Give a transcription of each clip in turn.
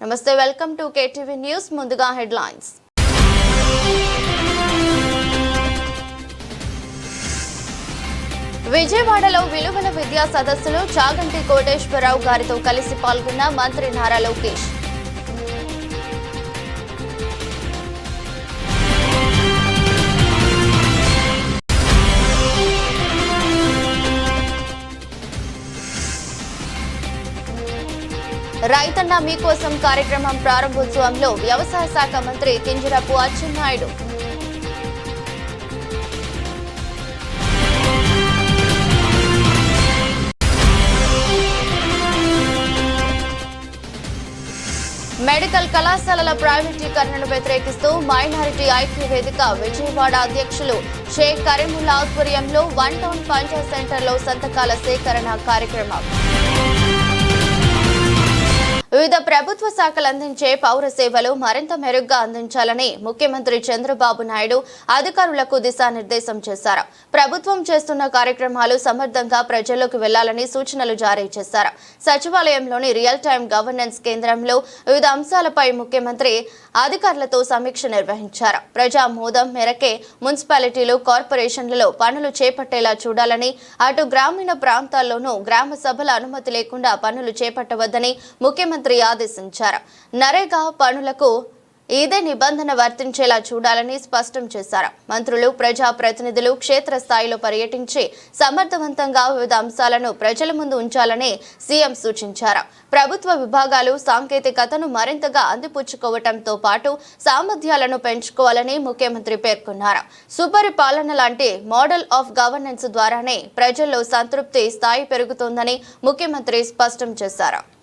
నమస్తే welcome to KTV news. ముందుగా headlines. విజయవాడలో విలువల విద్యా సదస్సులో చాగంటి కోటేశ్వరరావు గారితో కలిసి పాల్గొన్న మంత్రి నారా లోకేష్. రైతన్న మీకోసం కార్యక్రమం ప్రారంభోత్సవంలో వ్యవసాయ శాఖ మంత్రి కింజరపు అచ్చెన్నాయుడు. మెడికల్ కళాశాలల ప్రైవేటీకరణను వ్యతిరేకిస్తూ మైనారిటీ ఐక్య వేదిక విజయవాడ అధ్యక్షులు షేక్ కరీముల్లా ఆధ్వర్యంలో వన్ టౌన్ పంచాయత్ సెంటర్లో సంతకాల సేకరణ కార్యక్రమం. వివిధ ప్రభుత్వ శాఖలు అందించే పౌర సేవలు మరింత మెరుగ్గా అందించాలని ముఖ్యమంత్రి చంద్రబాబు నాయుడు అధికారులకు దిశానిర్దేశం చేశారు. ప్రభుత్వం చేస్తున్న కార్యక్రమాలు సమర్థంగా ప్రజల్లోకి వెళ్ళాలని సూచనలు జారీ చేశారు. సచివాలయంలోని రియల్ టైం గవర్నెన్స్ కేంద్రంలో వివిధ అంశాలపై ముఖ్యమంత్రి అధికారులతో సమీక్ష నిర్వహించారు. ప్రజా మోదం మేరకే మున్సిపాలిటీలు కార్పొరేషన్లలో పనులు చేపట్టేలా చూడాలని అటు గ్రామీణ ప్రాంతాల్లోనూ గ్రామ సభల అనుమతి లేకుండా పనులు చేపట్టవద్దని ముఖ్యమంత్రి ఆదేశించారు. నరేగా పనులకు ఇదే నిబంధన వర్తించేలా చూడాలని స్పష్టం చేశారు. మంత్రులు ప్రజా ప్రతినిధులు క్షేత్రస్థాయిలో పర్యటించి సమర్థవంతంగా వివిధ అంశాలను ప్రజల ముందు ఉంచాలని సీఎం సూచించారు. ప్రభుత్వ విభాగాలు సాంకేతికతను మరింతగా అందిపుచ్చుకోవటంతో పాటు సామర్థ్యాలను పెంచుకోవాలని ముఖ్యమంత్రి పేర్కొన్నారు. సుపరిపాలన లాంటి మోడల్ ఆఫ్ గవర్నెన్స్ ద్వారానే ప్రజల్లో సంతృప్తి స్థాయి పెరుగుతోందని ముఖ్యమంత్రి స్పష్టం చేశారు.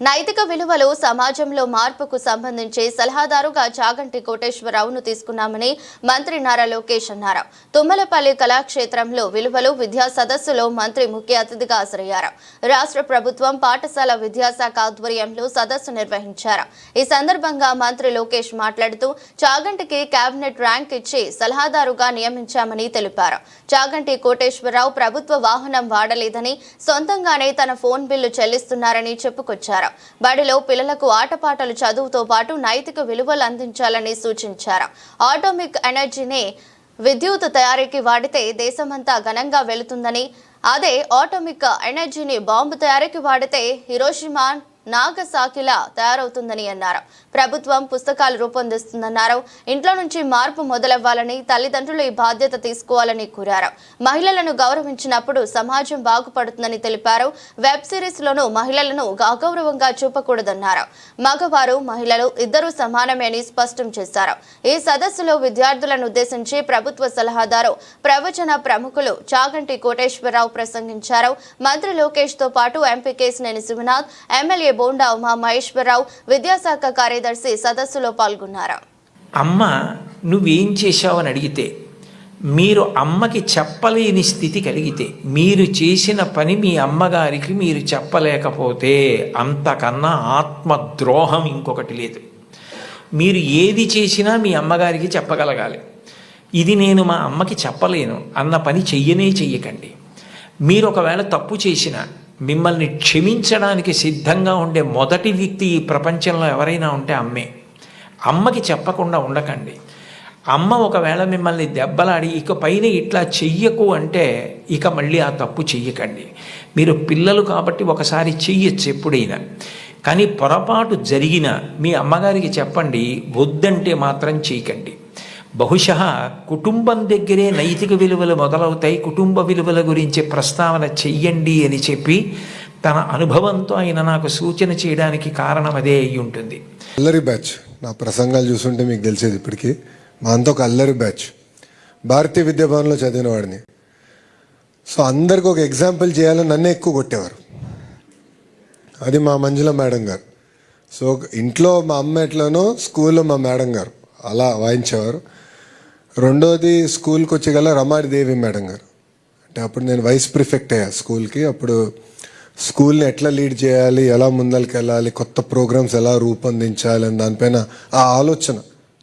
నైతిక విలువలు సమాజంలో మార్పుకు సంబంధించి సలహాదారుగా చాగంటి కోటేశ్వరరావును తీసుకున్నామని మంత్రి నారా లోకేష్ అన్నారు. తుమ్మలపల్లి కళాక్షేత్రంలో విలువలు విద్యా సదస్సులో మంత్రి ముఖ్య అతిథిగా హాజరయ్యారు. రాష్ట్ర ప్రభుత్వం పాఠశాల విద్యాశాఖ ఆధ్వర్యంలో సదస్సు నిర్వహించారు. ఈ సందర్భంగా మంత్రి లోకేష్ మాట్లాడుతూ చాగంటికి కేబినెట్ ర్యాంక్ ఇచ్చి సలహాదారుగా నియమించామని తెలిపారు. చాగంటి కోటేశ్వరరావు ప్రభుత్వ వాహనం వాడలేదని సొంతంగానే తన ఫోన్ బిల్లు చెల్లిస్తున్నారని చెప్పుకొచ్చారు. బడిలో పిల్లలకు ఆటపాటలు చదువుతో పాటు నైతిక విలువలు అందించాలని సూచించారు. ఆటోమిక్ ఎనర్జీని విద్యుత్ తయారీకి వాడితే దేశమంతా ఘనంగా వెళుతుందని అదే ఆటోమిక్ ఎనర్జీని బాంబు తయారీకి వాడితే హిరోషిమా నాగసాకిలా తయారవుతుందని అన్నారు. ప్రభుత్వం పుస్తకాలు రూపొందిస్తుందన్నారు. ఇంట్లో నుంచి మార్పు మొదలవ్వాలని తల్లిదండ్రులు ఈ బాధ్యత తీసుకోవాలని కోరారు. మహిళలను గౌరవించినప్పుడు సమాజం బాగుపడుతుందని తెలిపారు. వెబ్ సిరీస్ లోనూ మహిళలను అగౌరవంగా చూపకూడదన్నారు. మగవారు మహిళలు ఇద్దరూ సమానమే అని స్పష్టం చేశారు. ఈ సదస్సులో విద్యార్థులను ఉద్దేశించి ప్రభుత్వ సలహాదారు ప్రవచన ప్రముఖులు చాగంటి కోటేశ్వరరావు ప్రసంగించారు. మంత్రి లోకేష్తో పాటు ఎంపీ కేసినేని శివనాథ్ ఎమ్మెల్యే బోండా ఉమా మహేశ్వరరావు విద్యాశాఖ కార్యదర్శి సదస్సులో పాల్గొన్నారు? అమ్మ నువ్వేం చేశావని అడిగితే మీరు అమ్మకి చెప్పలేని స్థితి కలిగితే మీరు చేసిన పని మీ అమ్మగారికి మీరు చెప్పలేకపోతే అంతకన్నా ఆత్మద్రోహం ఇంకొకటి లేదు. మీరు ఏది చేసినా మీ అమ్మగారికి చెప్పగలగాలి. ఇది నేను మా అమ్మకి చెప్పలేను అన్న పని చెయ్యనే చెయ్యకండి. మీరు ఒకవేళ తప్పు చేసినా మిమ్మల్ని క్షమించడానికి సిద్ధంగా ఉండే మొదటి వ్యక్తి ఈ ప్రపంచంలో ఎవరైనా ఉంటే అమ్మే. అమ్మకి చెప్పకుండా ఉండకండి. అమ్మ ఒకవేళ మిమ్మల్ని దెబ్బలాడి ఇక పైన ఇట్లా చెయ్యకు అంటే ఇక మళ్ళీ ఆ తప్పు చెయ్యకండి. మీరు పిల్లలు కాబట్టి ఒకసారి చెయ్యొచ్చు ఎప్పుడైనా. కానీ పొరపాటు జరిగిన మీ అమ్మగారికి చెప్పండి వద్దంటే మాత్రం చేయకండి బహుశా కుటుంబం దగ్గరే నైతిక విలువలు మొదలవుతాయి. కుటుంబ విలువల గురించి ప్రస్తావన చెయ్యండి అని చెప్పి తన అనుభవంతో ఆయన నాకు సూచన చేయడానికి కారణం అదే అయి ఉంటుంది. అల్లరి బ్యాచ్. నా ప్రసంగాలు చూస్తుంటే మీకు తెలిసేది ఇప్పటికీ. మా అంతా ఒక అల్లరి బ్యాచ్. భారతీయ విద్యాభవన్లో చదివిన వాడిని. సో అందరికి ఒక ఎగ్జాంపుల్ చేయాలని నన్నే ఎక్కువ కొట్టేవారు. అది మా మంజుల మేడం గారు. సో ఇంట్లో మా అమ్మ ఎట్లనో స్కూల్లో మా మేడం గారు. అలా వాయించేవారు. రెండోది స్కూల్కి వచ్చేగల రమాదేవి మేడం గారు. అంటే అప్పుడు నేను వైస్ ప్రిఫెక్ట్ అయ్యా స్కూల్కి. అప్పుడు స్కూల్ని ఎట్లా లీడ్ చేయాలి ఎలా ముందరికి వెళ్ళాలి కొత్త ప్రోగ్రామ్స్ ఎలా రూపొందించాలి అని దానిపైన ఆ ఆలోచన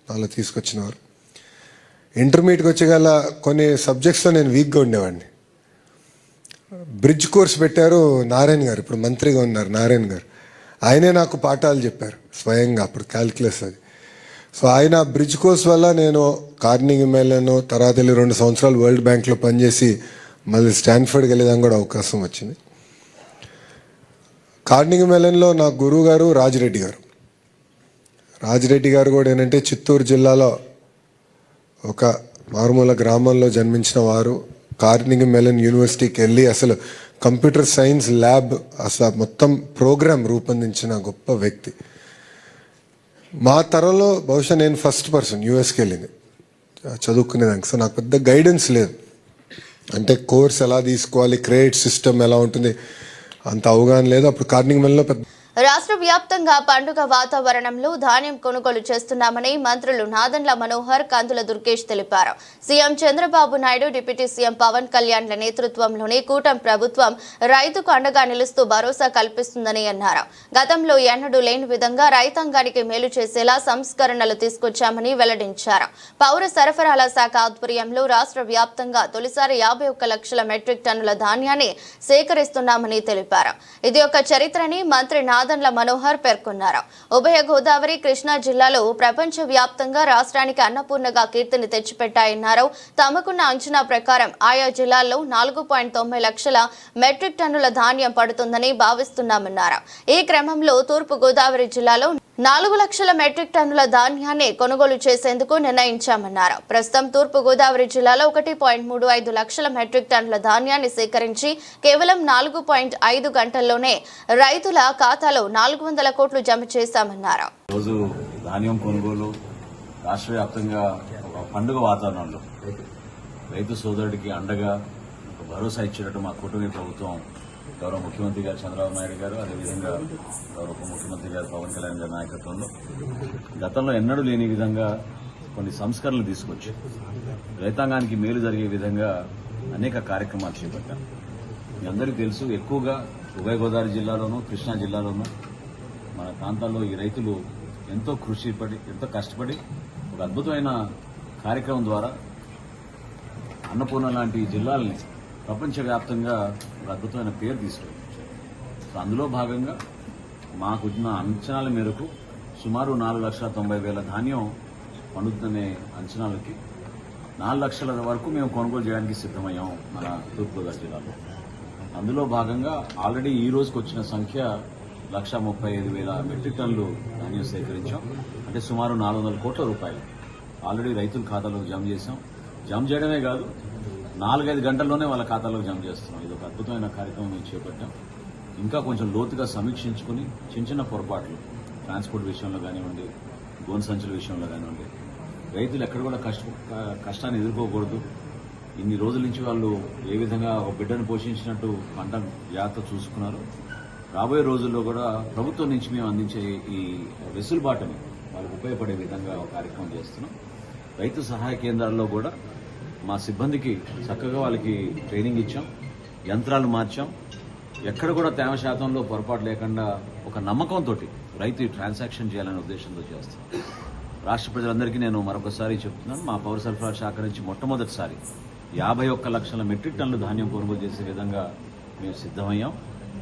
నాలో తీసుకొచ్చినవారు. ఇంటర్మీడియట్కి వచ్చేగల కొన్ని సబ్జెక్ట్స్లో నేను వీక్గా ఉండేవాడిని. బ్రిడ్జ్ కోర్స్ పెట్టారు నారాయణ గారు. ఇప్పుడు మంత్రిగా ఉన్నారు నారాయణ గారు. ఆయనే నాకు పాఠాలు చెప్పారు స్వయంగా అప్పుడు క్యాల్కులస్ అది. సో ఆయన బ్రిడ్జ్ కోర్స్ వల్ల నేను కార్నింగ్ మేలను తర్వాత వెళ్ళి రెండు సంవత్సరాలు వరల్డ్ బ్యాంక్లో పనిచేసి మళ్ళీ స్టాన్ఫర్డ్కి వెళ్ళేదానికి కూడా అవకాశం వచ్చింది. కార్నింగ్ మెలన్లో నా గురువు గారు రాజిరెడ్డి గారు. రాజిరెడ్డి గారు కూడా ఏంటంటే చిత్తూరు జిల్లాలో ఒక మారుమూల గ్రామంలో జన్మించిన వారు. కార్నింగ్ మెలన్ యూనివర్సిటీకి వెళ్ళి అసలు కంప్యూటర్ సైన్స్ ల్యాబ్ అసలు మొత్తం ప్రోగ్రాం రూపొందించిన గొప్ప వ్యక్తి. మా తరంలో బహుశా నేను ఫస్ట్ పర్సన్ యూఎస్కి వెళ్ళింది. చదువుకునేదానికి. సో నాకు పెద్ద గైడెన్స్ లేదు. అంటే కోర్స్ ఎలా తీసుకోవాలి క్రెడిట్ సిస్టమ్ ఎలా ఉంటుంది అంత అవగాహన లేదు. అప్పుడు కార్నింగ్ మెల్లో పెద్ద రాష్ట్ర వ్యాప్తంగా పండుగ వాతావరణంలో ధాన్యం కొనుగోలు చేస్తున్నామని మంత్రులు నాదన్ల మనోహర్ కందుల దుర్గేష్ తెలిపారు. CM Chandrababu Naidu deputy CM Pawan కళ్యాణ్ల నేతృత్వంలోని కూటమి ప్రభుత్వం రైతుకు అండగా నిలుస్తూ భరోసా కల్పిస్తుందని అన్నారు. గతంలో ఎన్నడూ లేని విధంగా రైతాంగానికి మేలు చేసేలా సంస్కరణలు తీసుకొచ్చామని వెల్లడించారు. పౌర సరఫరాల శాఖ ఆధ్వర్యంలో రాష్ట్ర వ్యాప్తంగా తొలిసారి యాభై ఒక్క లక్షల మెట్రిక్ టన్నుల ధాన్యాన్ని సేకరిస్తున్నామని తెలిపారు. ఇది ఒక చరిత్రని మంత్రి నాదన్ల మనోహర్ పేర్కొన్నారు. ఉభయ గోదావరి కృష్ణా జిల్లాలో ప్రపంచ వ్యాప్తంగా రాష్ట్రానికి అన్నపూర్ణగా కీర్తిని తెచ్చిపెట్టాయన్నారు. తమకున్న అంచనా ప్రకారం ఆయా జిల్లాల్లో నాలుగు పాయింట్ తొంభై లక్షల మెట్రిక్ టన్నుల ధాన్యం పడుతుందని భావిస్తున్నామన్నారు. ఈ క్రమంలో తూర్పు గోదావరి జిల్లాలో నాలుగు లక్షల మెట్రిక్ టన్నుల ధాన్యాన్ని కొనుగోలు చేసేందుకు నిర్ణయించామన్నారు. ప్రస్తుతం తూర్పు గోదావరి జిల్లాలో ఒకటి పాయింట్ మూడు ఐదు లక్షల మెట్రిక్ టన్నుల ధాన్యాన్ని సేకరించి కేవలం నాలుగు పాయింట్ ఐదు గంటల్లోనే రైతుల ఖాతాలో నాలుగు వందల కోట్లు జమ చేశామన్నారు. రోజు ధాన్యం కొనుగోలు రాష్ట్ర వ్యాప్తంగా పండుగ వాతావరణంలో. రైతు సోదరుడికి అండగా భరోసా ఇచ్చినట్టు మా కుటుంబ ప్రభుత్వం గౌరవ ముఖ్యమంత్రి గారు చంద్రబాబు నాయుడు గారు అదేవిధంగా గౌరవ ఉప ముఖ్యమంత్రి గారు పవన్ కళ్యాణ్ గారి నాయకత్వంలో గతంలో ఎన్నడూ లేని విధంగా కొన్ని సంస్కరణలు తీసుకొచ్చి రైతాంగానికి మేలు జరిగే విధంగా అనేక కార్యక్రమాలు చేపట్టాం. మీ అందరికీ తెలుసు ఎక్కువగా ఉభయ గోదావరి జిల్లాలోనూ కృష్ణా జిల్లాలోనూ మన ప్రాంతాల్లో ఈ రైతులు ఎంతో కృషి పడి ఎంతో కష్టపడి ఒక అద్భుతమైన కార్యక్రమం ద్వారా అన్నపూర్ణ లాంటి జిల్లాలని ప్రపంచవ్యాప్తంగా ఒక అద్భుతమైన పేరు తీసుకొచ్చారు సో అందులో భాగంగా మాకున్న అంచనాల మేరకు సుమారు నాలుగు లక్షల తొంభై వేల ధాన్యం పండుతుందనే అంచనాలకి నాలుగు లక్షల వరకు మేము కొనుగోలు చేయడానికి సిద్ధమయ్యాం మన తూర్పుగోదావరి జిల్లాలో. అందులో భాగంగా ఆల్రెడీ ఈ రోజుకి వచ్చిన సంఖ్య లక్ష ముప్పై ఐదు వేల మెట్రిక్ టన్నులు ధాన్యం సేకరించాం. అంటే సుమారు నాలుగు వందల కోట్ల రూపాయలు ఆల్రెడీ రైతుల ఖాతాలో జమ చేశాం. జమ చేయడమే కాదు నాలుగైదు గంటల్లోనే వాళ్ళ ఖాతాలో జమ చేస్తున్నాం. ఇది ఒక అద్భుతమైన కార్యక్రమం మేము చేపట్టాం. ఇంకా కొంచెం లోతుగా సమీక్షించుకుని చిన్న చిన్న పొరపాట్లు ట్రాన్స్పోర్ట్ విషయంలో కానివ్వండి గోన్ సంచుల విషయంలో కానివ్వండి రైతులు ఎక్కడ కూడా కష్ట కష్టాన్ని ఎదుర్కోకూడదు. ఇన్ని రోజుల నుంచి వాళ్ళు ఏ విధంగా ఒక బిడ్డను పోషించినట్టు పంట జాగ్రత్త చూసుకున్నారు. రాబోయే రోజుల్లో కూడా ప్రభుత్వం నుంచి మేము అందించే ఈ వెసులుబాటుని వాళ్ళకు ఉపయోగపడే విధంగా ఒక కార్యక్రమం చేస్తున్నాం. రైతు సహాయ కేంద్రాల్లో కూడా మా సిబ్బందికి చక్కగా వాళ్ళకి ట్రైనింగ్ ఇచ్చాం యంత్రాలు మార్చాం. ఎక్కడ కూడా తేమ శాతంలో పొరపాటు లేకుండా ఒక నమ్మకంతో రైతు ఈ ట్రాన్సాక్షన్ చేయాలనే ఉద్దేశంతో చేస్తాం. రాష్ట్ర ప్రజలందరికీ నేను మరొకసారి చెప్తున్నాను మా పౌర సరఫరా శాఖ నుంచి మొట్టమొదటిసారి యాభై ఒక్క లక్షల మెట్రిక్ టన్నులు ధాన్యం కొనుగోలు చేసే విధంగా మేము సిద్ధమయ్యాం.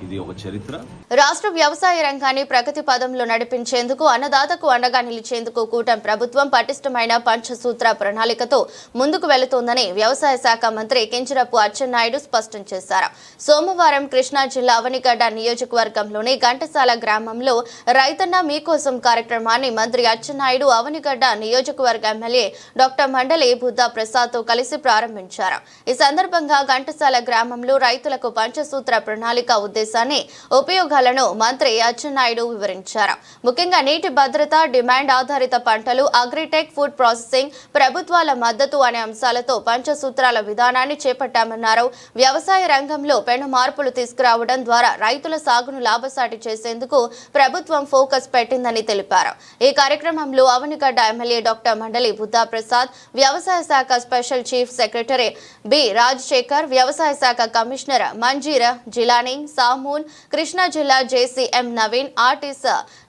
ఇది ఒక చరిత్ర. రాష్ట్ర వ్యవసాయ రంగాన్ని ప్రగతి పదంలో నడిపించేందుకు అన్నదాతకు అండగా నిలిచేందుకు కూటమి ప్రభుత్వం పటిష్టమైన పంచసూత్ర ప్రణాళికతో ముందుకు వెళుతోందని వ్యవసాయ శాఖ మంత్రి కింజరపు అచ్చెన్నాయుడు స్పష్టం చేశారు. సోమవారం కృష్ణా జిల్లా అవనిగడ్డ నియోజకవర్గంలోని ఘంటసాల గ్రామంలో రైతన్న మీకోసం కార్యక్రమాన్ని మంత్రి అచ్చెన్నాయుడు అవనిగడ్డ నియోజకవర్గ ఎమ్మెల్యే డాక్టర్ మండలి బుద్ధా ప్రసాద్తో కలిసి ప్రారంభించారు. ఈ సందర్భంగా ఘంటసాల గ్రామంలో రైతులకు పంచసూత్ర ప్రణాళిక ఉద్దేశాన్ని ఉపయోగాలను మంత్రి అచ్చెన్నాయుడు వివరించారు. ముఖ్యంగా నీటి భద్రత డిమాండ్ ఆధారిత పంటలు అగ్రిటెక్ ఫుడ్ ప్రాసెసింగ్ ప్రభుత్వాల మద్దతు అనే అంశాలతో పంచసూత్రాల విధానాన్ని చేపట్టామన్నారు. వ్యవసాయ రంగంలో పెను మార్పులు తీసుకురావడం ద్వారా రైతుల సాగును లాభసాటి చేసేందుకు ప్రభుత్వం ఫోకస్ పెట్టిందని తెలిపారు. ఈ కార్యక్రమంలో అవనిగడ్డ ఎమ్మెల్యే డాక్టర్ మండలి బుద్ధా ప్రసాద్ వ్యవసాయ శాఖ special chief secretary B Rajasekhar వ్యవసాయ శాఖ కమిషనర్ మంజీర జిలానీ సామూన్ కృష్ణా జిల్లా జేసీఎం నవీన్ ఆర్టీస్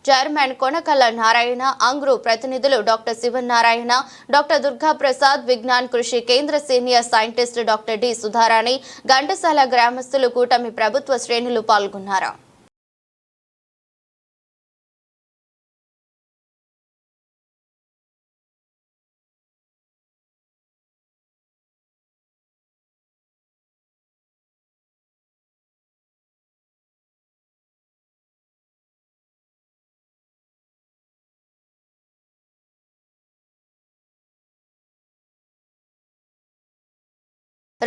చైర్మన్ కొనకల్ల నారాయణ అంగ్రు ప్రతినిధులు doctor Sivanarayana doctor Durga Prasad Vignan Krishi Kendra senior scientist doctor D Sudharani Ghantasala గ్రామస్తులు కూటమి ప్రభుత్వ శ్రేణులు పాల్గొన్నారు.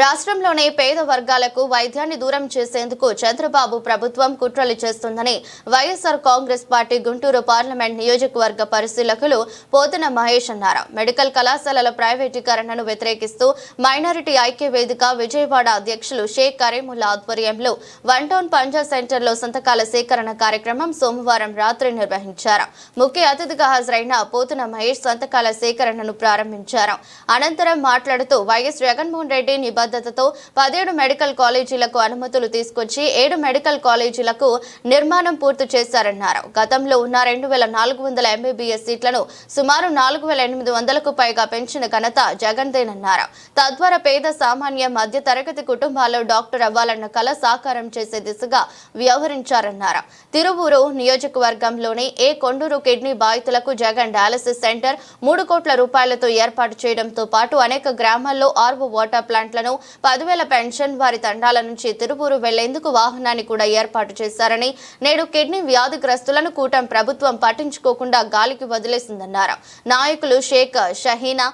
రాష్ట్రంలోని పేద వర్గాలకు వైద్యాన్ని దూరం చేసేందుకు చంద్రబాబు ప్రభుత్వం కుట్రలు చేస్తుందని YSR Congress party Guntur parliament నియోజకవర్గ పరిశీలకులు పోతన మహేష్ అన్నారు. మెడికల్ కళాశాలల ప్రైవేటీకరణను వ్యతిరేకిస్తూ మైనారిటీ ఐక్య వేదిక విజయవాడ అధ్యక్షులు షేక్ కరీముల్లా ఆధ్వర్యంలో వన్ టౌన్ పంజా సెంటర్లో సంతకాల సేకరణ కార్యక్రమం సోమవారం రాత్రి నిర్వహించారు. ముఖ్య అతిథిగా హాజరైన పోతన మహేష్ సంతకాల సేకరణను ప్రారంభించారు. అనంతరం మాట్లాడుతూ వైఎస్ జగన్మోహన్ రెడ్డి నిబద్ధతతో పదిహేడు మెడికల్ కాలేజీలకు అనుమతులు తీసుకొచ్చి ఏడు మెడికల్ కాలేజీలకు నిర్మాణం పూర్తి చేశారన్నారు. గతంలో ఉన్న రెండు వేల నాలుగు వందల ఎంబీబీఎస్ సీట్లను సుమారు నాలుగు వేల ఎనిమిది వందలకు పైగా పెంచిన ఘనత జగన్దేనన్నారు. తద్వారా పేద సామాన్య మధ్య తరగతి కుటుంబాల్లో డాక్టర్ అవ్వాలన్న కళ సాకారం చేసే దిశగా వ్యవహరించారన్నారు. తిరువూరు నియోజకవర్గంలోని ఏ కొండూరు కిడ్నీ బాధితులకు జగన్ డయాలసిస్ సెంటర్ మూడు కోట్ల రూపాయలతో ఏర్పాటు చేయడంతో పాటు అనేక గ్రామాల్లో ఆర్వో వాటర్ ప్లాంట్లను పదివేల పెన్షన్ వారి తండాల నుంచి తిరుపూరు వెళ్ళేందుకు వాహనాన్ని కూడా ఏర్పాటు చేశారని నేడు కిడ్నీ వ్యాధిగ్రస్తులను కూటమి ప్రభుత్వం పట్టించుకోకుండా గాలికి వదిలేసిందన్నారు. నాయకులు షేక్ షహీనా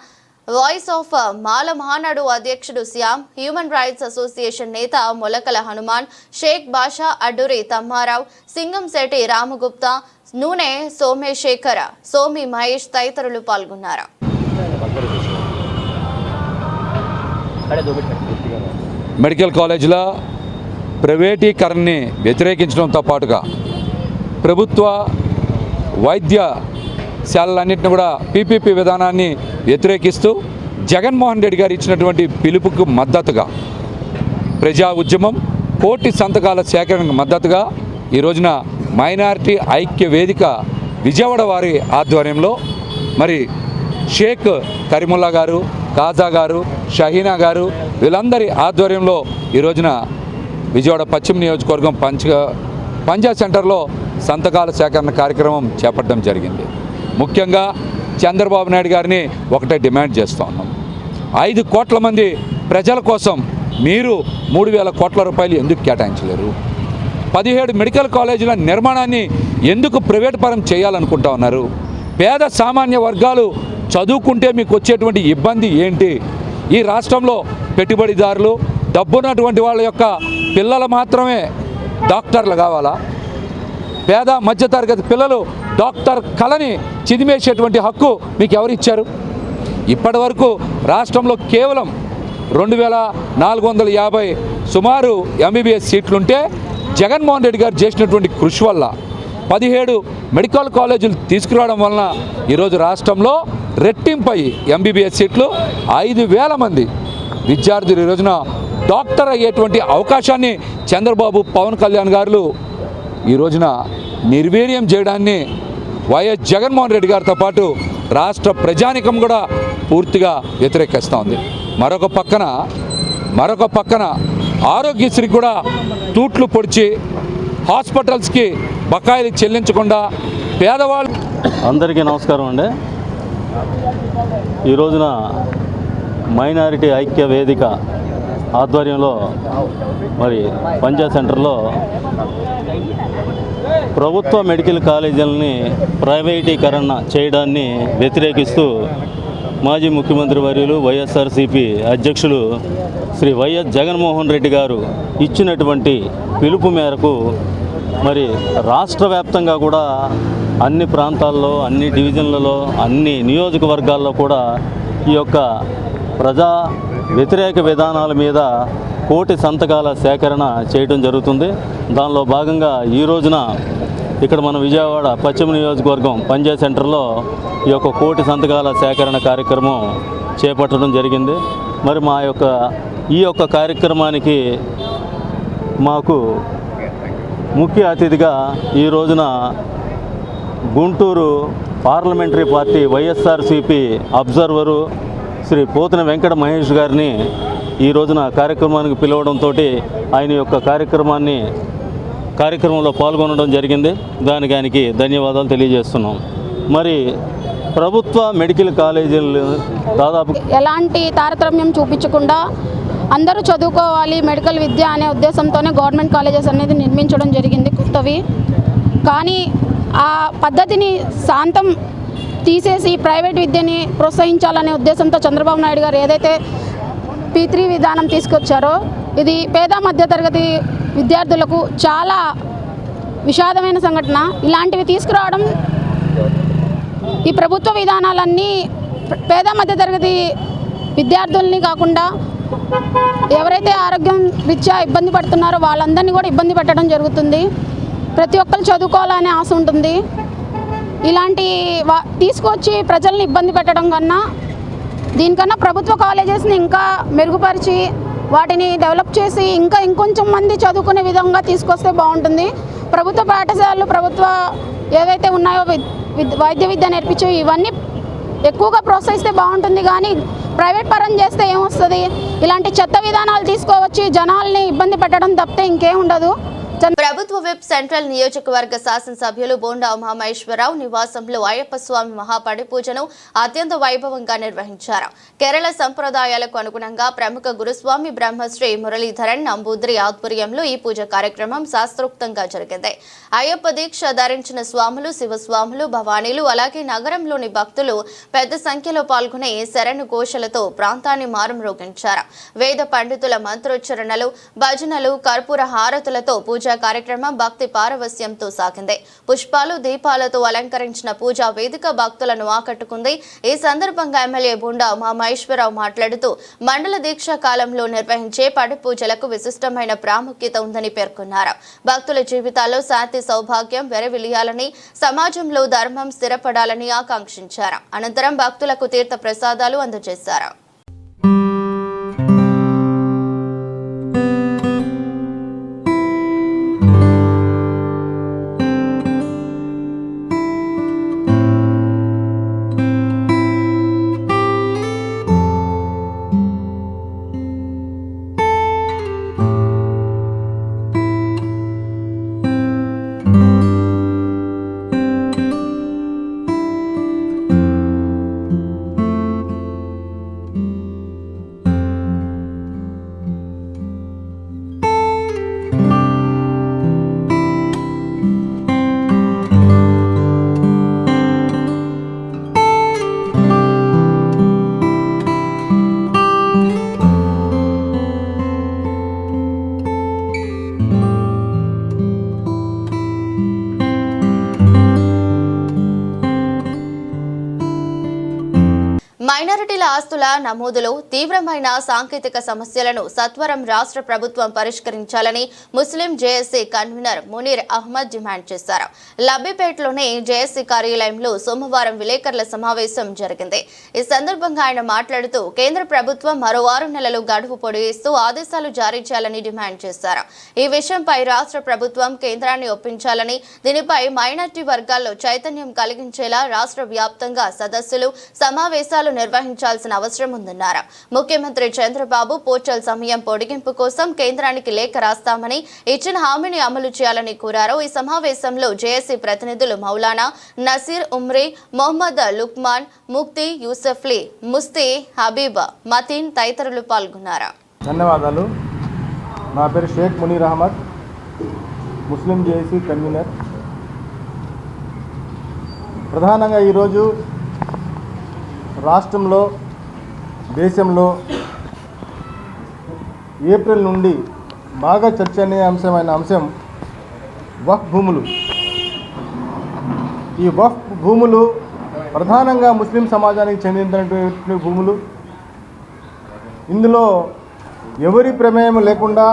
వాయిస్ ఆఫ్ మాల మహానాడు అధ్యక్షుడు శ్యామ్ హ్యూమన్ రైట్స్ అసోసియేషన్ నేత మొలకల హనుమాన్ షేక్ బాషా అడ్డూరి తమ్మారావు సింగంశెట్టి రామగుప్తా నూనె సోమేశేఖర్ సోమి మహేష్ తదితరులు పాల్గొన్నారు. మెడికల్ కాలేజీల ప్రైవేటీకరణని వ్యతిరేకించడంతో పాటుగా ప్రభుత్వ వైద్యశాలలన్నింటిని కూడా పీపీపీ విధానాన్ని వ్యతిరేకిస్తూ జగన్మోహన్ రెడ్డి గారు ఇచ్చినటువంటి పిలుపుకు మద్దతుగా ప్రజా ఉద్యమం కోటి సంతకాల సేకరణకు మద్దతుగా ఈ రోజున మైనారిటీ ఐక్య వేదిక విజయవాడ వారి ఆధ్వర్యంలో మరి షేక్ కరీముల్లా గారు కాజా గారు షహీనా గారు వీళ్ళందరి ఆధ్వర్యంలో ఈ రోజున విజయవాడ పశ్చిమ నియోజకవర్గం పంచ పంజా సెంటర్లో సంతకాల సేకరణ కార్యక్రమం చేపట్టడం జరిగింది. ముఖ్యంగా చంద్రబాబు నాయుడు గారిని ఒకటే డిమాండ్ చేస్తూ ఉన్నాం. ఐదు కోట్ల మంది ప్రజల కోసం మీరు మూడు వేల కోట్ల రూపాయలు ఎందుకు కేటాయించలేరు? పదిహేడు మెడికల్ కాలేజీల నిర్మాణాన్ని ఎందుకు ప్రైవేట్ పరం చేయాలనుకుంటా ఉన్నారు? పేద సామాన్య వర్గాలు చదువుకుంటే మీకు వచ్చేటువంటి ఇబ్బంది ఏంటి? ఈ రాష్ట్రంలో పెట్టుబడిదారులు డబ్బున్నటువంటి వాళ్ళ యొక్క పిల్లలు మాత్రమే డాక్టర్లు కావాలా? పేద మధ్యతరగతి పిల్లలు డాక్టర్ కళని చిదిమేసేటువంటి హక్కు మీకు ఎవరు ఇచ్చారు ఇప్పటి వరకు రాష్ట్రంలో కేవలం రెండు వేల నాలుగు వందల యాభై సుమారు ఎంబీబీఎస్ సీట్లుంటే జగన్మోహన్ రెడ్డి గారు చేసినటువంటి కృషి వల్ల పదిహేడు మెడికల్ కాలేజీలు తీసుకురావడం వలన ఈరోజు రాష్ట్రంలో రెట్టింపై ఎంబీబీఎస్ సీట్లు ఐదు వేల మంది. విద్యార్థులు ఈ రోజున డాక్టర్ అయ్యేటువంటి అవకాశాన్ని చంద్రబాబు పవన్ కళ్యాణ్ గారు ఈ రోజున నిర్వీర్యం చేయడాన్ని వైఎస్ జగన్మోహన్ రెడ్డి గారితో పాటు రాష్ట్ర ప్రజానికం కూడా పూర్తిగా వ్యతిరేకిస్తూ ఉంది. మరొక పక్కన మరొక పక్కన ఆరోగ్యశ్రీ కూడా తూట్లు పొడిచి హాస్పిటల్స్కి బకాయిలు చెల్లించకుండా పేదవాళ్ళు అందరికీ నమస్కారం అండి. ఈ రోజున మైనారిటీ ఐక్య వేదిక ఆధ్వర్యంలో మరి పంజా సెంటర్లో ప్రభుత్వ మెడికల్ కాలేజీలని ప్రైవేటీకరణ చేయడాన్ని వ్యతిరేకిస్తూ మాజీ ముఖ్యమంత్రి వర్యులు వైఎస్ఆర్సీపీ అధ్యక్షులు శ్రీ వైఎస్ జగన్మోహన్ రెడ్డి గారు ఇచ్చినటువంటి పిలుపు మేరకు మరి రాష్ట్ర వ్యాప్తంగా కూడా అన్ని ప్రాంతాల్లో అన్ని డివిజన్లలో అన్ని నియోజకవర్గాల్లో కూడా ఈ యొక్క ప్రజా వ్యతిరేక విధానాల మీద కోటి సంతకాల సేకరణ చేయడం జరుగుతుంది. దానిలో భాగంగా ఈ రోజున ఇక్కడ మన విజయవాడ పశ్చిమ నియోజకవర్గం పంచాయత్ సెంటర్లో ఈ యొక్క కోటి సంతకాల సేకరణ కార్యక్రమం చేపట్టడం జరిగింది. మరి మా యొక్క ఈ యొక్క కార్యక్రమానికి మాకు ముఖ్య అతిథిగా ఈ రోజున Guntur parliamentary party YSRCP observer Shri Pothuna Venkata Mahesh గారిని ఈ రోజున కార్యక్రమానికి పిలవడంతో ఆయన యొక్క కార్యక్రమాన్ని కార్యక్రమంలో పాల్గొనడం జరిగింది. దానికి ఆయనకి ధన్యవాదాలు తెలియజేస్తున్నాం. మరి ప్రభుత్వ మెడికల్ కాలేజీలు దాదాపు ఎలాంటి తారతమ్యం చూపించకుండా అందరూ చదువుకోవాలి మెడికల్ విద్య అనే ఉద్దేశంతోనే గవర్నమెంట్ కాలేజెస్ అనేది నిర్మించడం జరిగింది కొత్తవి. కానీ ఆ పద్ధతిని శాంతం తీసేసి ప్రైవేట్ విద్యని ప్రోత్సహించాలనే ఉద్దేశంతో చంద్రబాబు నాయుడు గారు ఏదైతే పీ త్రీ విధానం తీసుకొచ్చారో ఇది పేద మధ్యతరగతి విద్యార్థులకు చాలా విషాదమైన సంఘటన. ఇలాంటివి తీసుకురావడం ఈ ప్రభుత్వ విధానాలన్నీ పేద మధ్యతరగతి విద్యార్థుల్ని కాకుండా ఎవరైతే ఆరోగ్యం రీత్యా ఇబ్బంది పడుతున్నారో వాళ్ళందరినీ కూడా ఇబ్బంది పెట్టడం జరుగుతుంది. ప్రతి ఒక్కరు చదువుకోవాలనే ఆశ ఉంటుంది. ఇలాంటి వా తీసుకొచ్చి ప్రజల్ని ఇబ్బంది పెట్టడం కన్నా దీనికన్నా ప్రభుత్వ కాలేజెస్ని ఇంకా మెరుగుపరిచి వాటిని డెవలప్ చేసి ఇంకా ఇంకొంచెం మంది చదువుకునే విధంగా తీసుకొస్తే బాగుంటుంది. ప్రభుత్వ పాఠశాలలు ప్రభుత్వ ఏవైతే ఉన్నాయో వైద్య విద్య నేర్పించే ఇవన్నీ ఎక్కువగా ప్రోత్సహిస్తే బాగుంటుంది. కానీ ప్రైవేట్ పరం చేస్తే ఏమొస్తుంది? ఇలాంటి చెత్త విధానాలు తీసుకోవచ్చి జనాల్ని ఇబ్బంది పెట్టడం తప్పితే ఇంకేం ఉండదు. ప్రభుత్వ విప్ సెంట్రల్ నియోజకవర్గ శాసనసభ్యులు బోండా ఉమామహేశ్వరరావు నివాసంలో అయ్యప్ప స్వామి మహాపడి పూజను అత్యంత వైభవంగా నిర్వహించారు. కేరళ సంప్రదాయాలకు అనుగుణంగా ప్రముఖ గురుస్వామి బ్రహ్మశ్రీ మురళీధరన్ నంబూద్రి ఆధ్వర్యంలో ఈ పూజ కార్యక్రమం శాస్త్రోక్తంగా జరిగింది. అయ్యప్ప దీక్ష ధరించిన స్వాములు శివస్వాములు భవానీలు అలాగే నగరంలోని భక్తులు పెద్ద సంఖ్యలో పాల్గొని శరణు ఘోషలతో ప్రాంతాన్ని మారుమ్రోగించారు. వేద పండితుల మంత్రోచ్చరణలు భజనలు కర్పూర హారతులతో పూజ కార్యక్రమం భక్తి పారవస్యంతో సాగింది. పుష్పాలు దీపాలతో అలంకరించిన పూజా వేదిక భక్తులను ఆకట్టుకుంది. ఈ సందర్భంగా ఎమ్మెల్యే బుండా ఉమామహేశ్వరరావు మాట్లాడుతూ మండల దీక్ష కాలంలో నిర్వహించే పడి పూజలకు విశిష్టమైన ప్రాముఖ్యత ఉందని పేర్కొన్నారు. భక్తుల జీవితాల్లో శాంతి సౌభాగ్యం వెరవిలియాలని సమాజంలో ధర్మం స్థిరపడాలని ఆకాంక్షించారు. అనంతరం భక్తులకు తీర్థ ప్రసాదాలు అందజేశారు. నమోదులో తీవ్రమైన సాంకేతిక సమస్యలను సత్వరం రాష్ట్ర ప్రభుత్వం పరిష్కరించాలని Muslim JAC convener Munir Ahmed demand చేశారు. లబ్బిపేటలోని జేఏసీ కార్యాలయంలో సోమవారం విలేకరుల సమావేశం జరిగింది. ఈ సందర్భంగా ఆయన మాట్లాడుతూ కేంద్ర ప్రభుత్వం మరో ఆరు నెలలు గడువు పొడిగిస్తూ ఆదేశాలు జారీ చేయాలని డిమాండ్ చేశారు. ఈ విషయంపై రాష్ట్ర ప్రభుత్వం కేంద్రాన్ని ఒప్పించాలని దీనిపై మైనార్టీ వర్గాల్లో చైతన్యం కలిగించేలా రాష్ట్ర వ్యాప్తంగా సదస్సులు సమావేశాలు నిర్వహించాల్సిన అవసరం ఉందన్నారు ముఖ్యమంత్రి చంద్రబాబు పోర్టల్ సమయం పొడిగింపు కోసం కేంద్రానికి లేఖ రాస్తామని ఇచ్చిన హామీని అమలు చేయాలని కోరారు. ఈ సమావేశంలో జేఏసీ ప్రతినిధులు మౌలానా నసీర్ ఉమ్రీ మొహమ్మద్ లుక్మాన్ ముక్తి యూసఫ్లీ ముస్తీ హబీబ్ మతీన్ తదితరులు పాల్గొన్నారు. ధన్యవాదాలు. నా పేరు Sheikh Munir Ahmed Muslim JAC convener. ప్రధానంగా ఈరోజు రాష్ట్రంలో దేశంలో ఏప్రిల్ నుండి బాగా చర్చనీయాంశమైన అంశం వఫ్ భూములు. ఈ వఫ్ భూములు ప్రధానంగా ముస్లిం సమాజానికి చెందినటువంటి భూములు. ఇందులో ఎవరి ప్రమేయం లేకుండా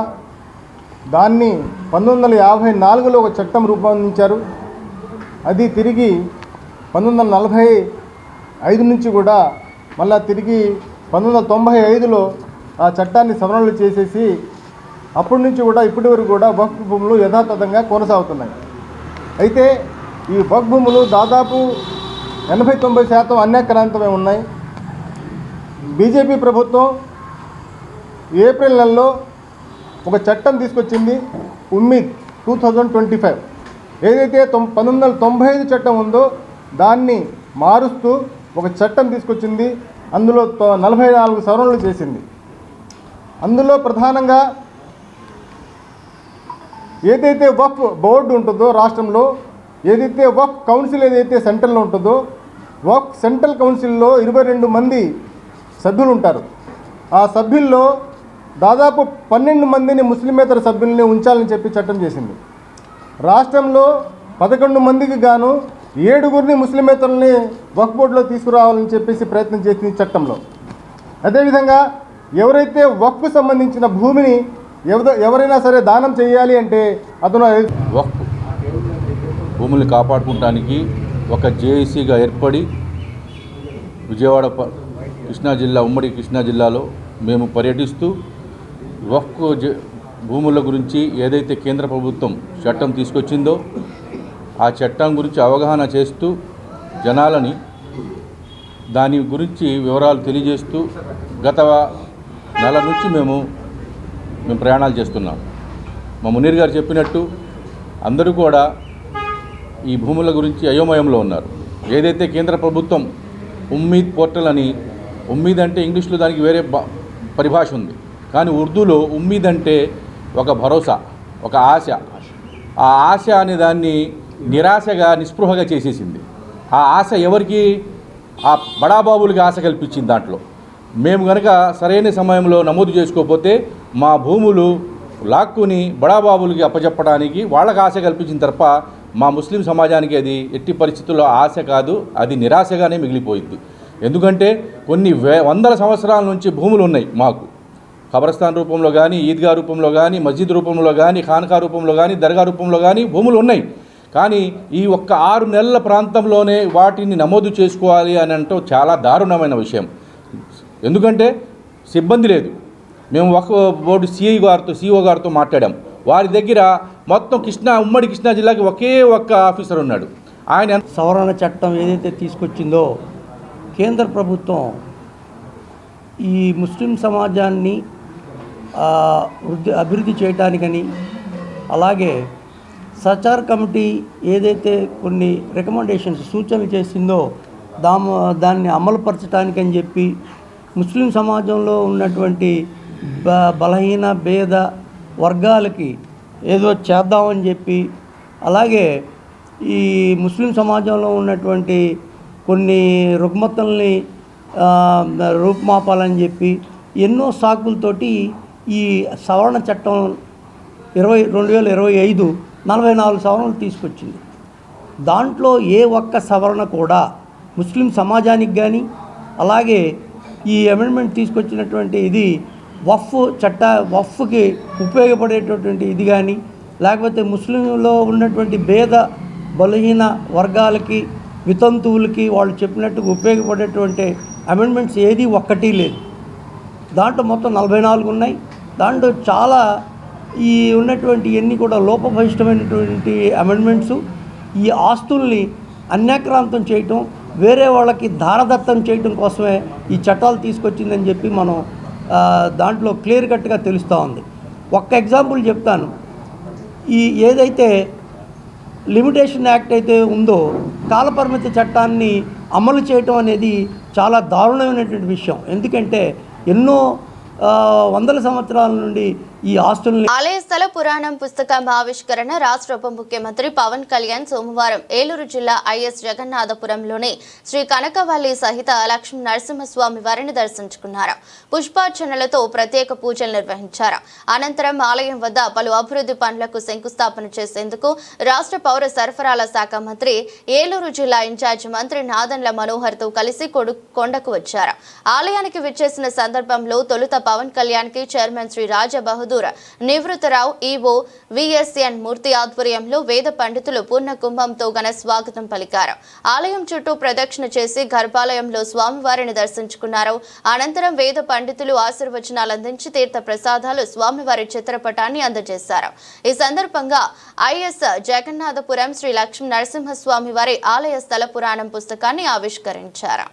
దాన్ని పంతొమ్మిది వందల యాభై నాలుగులో ఒక చట్టం రూపొందించారు. అది తిరిగి పంతొమ్మిది వందల నలభై ఐదు నుంచి కూడా మళ్ళా తిరిగి పంతొమ్మిది వందల తొంభై ఐదులో ఆ చట్టాన్ని సవరణలు చేసేసి అప్పటి నుంచి కూడా ఇప్పటి వరకు కూడా వక్ఫ్ భూములు యథాతథంగా కొనసాగుతున్నాయి. అయితే ఈ వక్ఫ్ భూములు దాదాపు ఎనభై తొంభై శాతం అన్యాక్రాంతమే ఉన్నాయి. బీజేపీ ప్రభుత్వం ఏప్రిల్ నెలలో ఒక చట్టం తీసుకొచ్చింది Umeed two thousand twenty five. ఏదైతే తొం పంతొమ్మిది వందల తొంభై ఐదు చట్టం ఉందో దాన్ని మారుస్తూ ఒక చట్టం తీసుకొచ్చింది అందులో నలభై నాలుగు సవరణలు చేసింది. అందులో ప్రధానంగా ఏదైతే వఫ్ బోర్డు ఉంటుందో రాష్ట్రంలో ఏదైతే వఫ్ కౌన్సిల్ ఏదైతే సెంట్రల్లో ఉంటుందో వఫ్ సెంట్రల్ కౌన్సిల్లో ఇరవై రెండు మంది సభ్యులు ఉంటారు. ఆ సభ్యుల్లో దాదాపు పన్నెండు మందిని ముస్లిమేతర సభ్యుల్ని ఉంచాలని చెప్పి చట్టం చేసింది. రాష్ట్రంలో పదకొండు మందికి గాను ఏడుగురిని ముస్లిమేతరుల్ని వక్ బోర్డులో తీసుకురావాలని చెప్పేసి ప్రయత్నం చేసింది చట్టంలో. అదేవిధంగా ఎవరైతే వక్కు సంబంధించిన భూమిని ఎవద ఎవరైనా సరే దానం చేయాలి అంటే అతను వక్కు భూముల్ని కాపాడుకుంటానికి ఒక జేఏసీగా ఏర్పడి విజయవాడ కృష్ణా జిల్లా ఉమ్మడి కృష్ణా జిల్లాలో మేము పర్యటిస్తూ వక్కు జ- భూముల గురించి ఏదైతే కేంద్ర ప్రభుత్వం చట్టం తీసుకొచ్చిందో ఆ చట్టం గురించి అవగాహన చేస్తూ జనాలని దాని గురించి వివరాలు తెలియజేస్తూ గత నెల నుంచి మేము మేము ప్రయాణాలు చేస్తున్నాం. మా మునీర్ గారు చెప్పినట్టు అందరూ కూడా ఈ భూముల గురించి అయోమయంలో ఉన్నారు. ఏదైతే కేంద్ర ప్రభుత్వం ఉమ్మీద్ పోర్టల్ అని ఉమ్మీద్ అంటే ఇంగ్లీష్లో దానికి వేరే పరిభాష ఉంది. కానీ ఉర్దూలో ఉమ్మీద్ అంటే ఒక భరోసా ఒక ఆశ. ఆ ఆశ అనే దాన్ని నిరాశగా నిస్పృహగా చేసేసింది. ఆ ఆశ ఎవరికి? ఆ బడాబాబులకి ఆశ కల్పించింది దాంట్లో. మేము కనుక సరైన సమయంలో నమోదు చేసుకోకపోతే మా భూములు లాక్కుని బడాబాబులకి అప్పచెప్పడానికి వాళ్ళకి ఆశ కల్పించిన తప్ప మా ముస్లిం సమాజానికి అది ఎట్టి పరిస్థితుల్లో ఆశ కాదు అది నిరాశగానే మిగిలిపోయింది. ఎందుకంటే కొన్ని వే వందల సంవత్సరాల నుంచి భూములు ఉన్నాయి మాకు. ఖబరస్థాన్ రూపంలో కానీ ఈద్గా రూపంలో కానీ మస్జిద్ రూపంలో కానీ ఖాన్ఖా రూపంలో కానీ దర్గా రూపంలో కానీ భూములు ఉన్నాయి. కానీ ఈ ఒక్క ఆరు నెలల ప్రాంతంలోనే వాటిని నమోదు చేసుకోవాలి అని అంటూ చాలా దారుణమైన విషయం. ఎందుకంటే సిబ్బంది లేదు. మేము ఒక బోర్డు సిఐ గారితో సిఓ గారితో మాట్లాడాం. వారి దగ్గర మొత్తం కృష్ణా ఉమ్మడి కృష్ణా జిల్లాకి ఒకే ఒక్క ఆఫీసర్ ఉన్నాడు. ఆయన ఎంత- సవరణ చట్టం ఏదైతే తీసుకొచ్చిందో కేంద్ర ప్రభుత్వం ఈ ముస్లిం సమాజాన్ని వృద్ధి అభివృద్ధి చేయటానికని అలాగే సచార్ కమిటీ ఏదైతే కొన్ని రికమెండేషన్స్ సూచనలు చేసిందో దా దాన్ని అమలుపరచడానికని చెప్పి ముస్లిం సమాజంలో ఉన్నటువంటి బ బలహీన భేద వర్గాలకి ఏదో చేద్దామని చెప్పి అలాగే ఈ ముస్లిం సమాజంలో ఉన్నటువంటి కొన్ని రుగ్మతల్ని రూపుమాపాలని చెప్పి ఎన్నో సాకులతోటి ఈ సవరణ చట్టం ఇరవై రెండు వేల ఇరవై ఐదు నలభై నాలుగు సవరణలు తీసుకొచ్చింది. దాంట్లో ఏ ఒక్క సవరణ కూడా ముస్లిం సమాజానికి కానీ అలాగే ఈ అమెండ్మెంట్ తీసుకొచ్చినటువంటి ఇది వఫ్ చట్ట వఫ్కి ఉపయోగపడేటటువంటి ఇది కానీ లేకపోతే ముస్లింలో ఉన్నటువంటి భేద బలహీన వర్గాలకి వితంతువులకి వాళ్ళు చెప్పినట్టుగా ఉపయోగపడేటువంటి అమెండ్మెంట్స్ ఏది ఒక్కటి లేదు. దాంట్లో మొత్తం నలభై నాలుగు ఉన్నాయి. దాంట్లో చాలా ఈ ఉన్నటువంటి ఎన్ని కూడా లోపభయిష్టమైనటువంటి అమెండ్మెంట్స్ ఈ ఆస్తుల్ని అన్యాక్రాంతం చేయటం వేరే వాళ్ళకి దారదత్తం చేయటం కోసమే ఈ చట్టాలు తీసుకొచ్చిందని చెప్పి మనం దాంట్లో క్లియర్ కట్గా తెలుస్తూ ఉంది. ఒక్క ఎగ్జాంపుల్ చెప్తాను. ఈ ఏదైతే లిమిటేషన్ యాక్ట్ అయితే ఉందో కాలపరిమితి చట్టాన్ని అమలు చేయటం అనేది చాలా దారుణమైనటువంటి విషయం. ఎందుకంటే ఎన్నో వందల సంవత్సరాల నుండి ఈ ఆస్తుల్ని ఆలయ స్థల పురాణం పుస్తకం ఆవిష్కరణ రాష్ట్ర ఉప ముఖ్యమంత్రి పవన్ కళ్యాణ్ సోమవారం ఏలూరు జిల్లా ఐఎస్ జగన్నాథపురంలోని శ్రీ కనకవల్లి సహిత లక్ష్మీ నరసింహస్వామి వారిని దర్శించుకున్నారు. పుష్పార్చనలతో ప్రత్యేక పూజలు నిర్వహించారు. అనంతరం ఆలయం వద్ద పలు అభివృద్ధి పనులకు శంకుస్థాపన చేసేందుకు రాష్ట్ర పౌర సరఫరాల శాఖ మంత్రి ఏలూరు జిల్లా ఇన్ఛార్జ్ మంత్రి నాదన్ల మనోహర్తో కలిసి కొడు కొండకు వచ్చారు. ఆలయానికి విచ్చేసిన సందర్భంలో తొలుత పవన్ కళ్యాణ్కి chairman Shri Raja Bahadur Nivrutharao EO VSN Murthy ఆధ్వర్యంలో వేద పండితులు పూర్ణ కుంభంతో ఘన స్వాగతం పలికారు. ఆలయం చుట్టూ ప్రదక్షిణ చేసి గర్భాలయంలో స్వామివారిని దర్శించుకున్నారు. అనంతరం వేద పండితులు ఆశీర్వచనాలు అందించి తీర్థ ప్రసాదాలు స్వామివారి చిత్రపటాన్ని అందజేశారు. ఈ సందర్భంగా ఐఎస్ జగన్నాథపురం శ్రీ లక్ష్మీ నరసింహస్వామి వారి ఆలయ స్థల పురాణం పుస్తకాన్ని ఆవిష్కరించారు.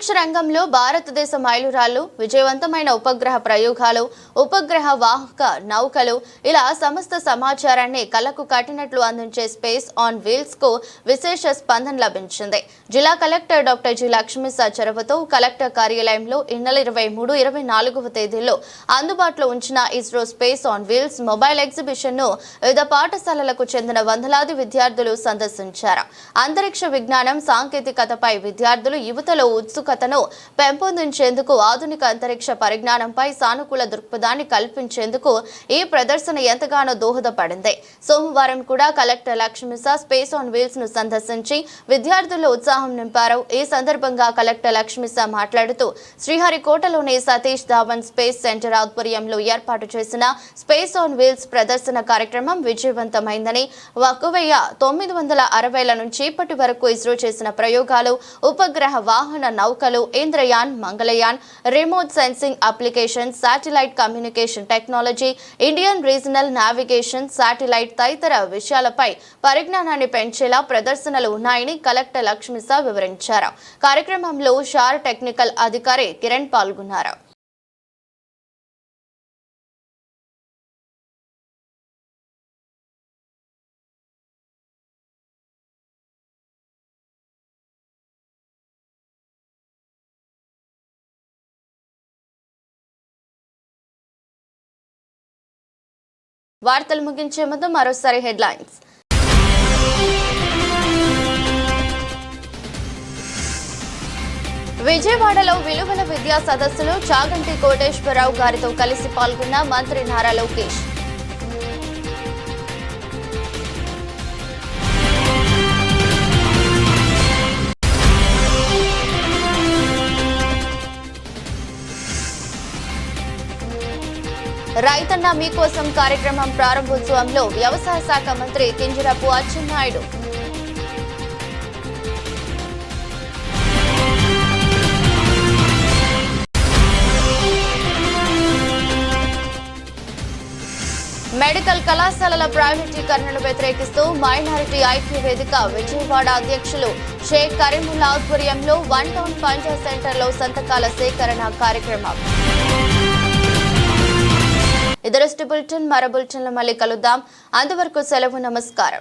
అంతరిక్ష రంగంలో భారతదేశ మైలురాళ్ళు విజయవంతమైన ఉపగ్రహ ప్రయోగాలు ఉపగ్రహ వాహక నౌకలు ఇలా సమస్త సమాచారాన్ని కళ్ళకు కట్టినట్లు అందించే స్పేస్ ఆన్ వీల్స్కు విశేష స్పందన లభించింది. జిల్లా కలెక్టర్ డాక్టర్ జి లక్ష్మీసా చొరవతో కలెక్టర్ కార్యాలయంలో ఈ నెల ఇరవై మూడు ఇరవై నాలుగవ తేదీల్లో అందుబాటులో ఉంచిన ISRO space on wheels mobile ఎగ్జిబిషన్ను వివిధ పాఠశాలలకు చెందిన వందలాది విద్యార్థులు సందర్శించారు. అంతరిక్ష విజ్ఞానం సాంకేతికతపై విద్యార్థులు యువతలో ఉత్సుకతను పెంపొందించేందుకు ఆధునిక అంతరిక్ష పరిజ్ఞానంపై సానుకూల దృక్పథాన్ని కల్పించేందుకు ఈ ప్రదర్శన ఎంతగానో దోహదపడింది. సోమవారం కూడా కలెక్టర్ లక్ష్మీసా స్పేస్ ఆన్ వీల్స్ను సందర్శించి విద్యార్థుల్లో ఉత్సాహం నింపారు. ఈ సందర్భంగా కలెక్టర్ లక్ష్మిస మాట్లాడుతూ శ్రీహరికోటలోని సతీష్ ధావన్ స్పేస్ సెంటర్ ఆధ్వర్యంలో ఏర్పాటు చేసిన స్పేస్ ఆన్ వీల్స్ ప్రదర్శన కార్యక్రమం విజయవంతమైందని వక్కువయ్య తొమ్మిది వందల అరవైల నుంచి ఇప్పటి వరకు ఇస్రో చేసిన ప్రయోగాలు ఉపగ్రహ వాహన నౌకలు Chandrayaan Mangalyaan remote sensing application satellite communication technology Indian regional navigation satellite తదితర విషయాలపై పరిజ్ఞానాన్ని పెంచేలా ప్రదర్శనలు ఉన్నాయని కలెక్టర్ లక్ష్మి లక్ష్మీసా వివరించారు. కార్యక్రమంలో షార్ టెక్నికల్ అధికారి కిరణ్ పాల్గొన్నారు. వార్తలు ముగించే ముందు మరోసారి హెడ్లైన్స్. విజయవాడలో విలువల విద్యా సదస్సులో చాగంటి కోటేశ్వరరావు గారితో కలిసి పాల్గొన్న మంత్రి నారా లోకేష్. రైతన్న మీకోసం కార్యక్రమం ప్రారంభోత్సవంలో వ్యవసాయ శాఖ మంత్రి కింజరాపు అచ్చెన్నాయుడు. మెడికల్ కళాశాలల ప్రైవేటీకరణను వ్యతిరేకిస్తూ మైనారిటీ ఐక్య వేదిక విజయవాడ అధ్యక్షులు షేక్ కరీముల్లా ఆధ్వర్యంలో వన్ టౌన్ పంచాయత్ సెంటర్లో సంతకాల సేకరణ కార్యక్రమం. ఇదరస్టి బులెటిన్ మరో బులెటిన్లో మళ్ళీ కలుద్దాం. అంతవరకు సెలవు నమస్కారం.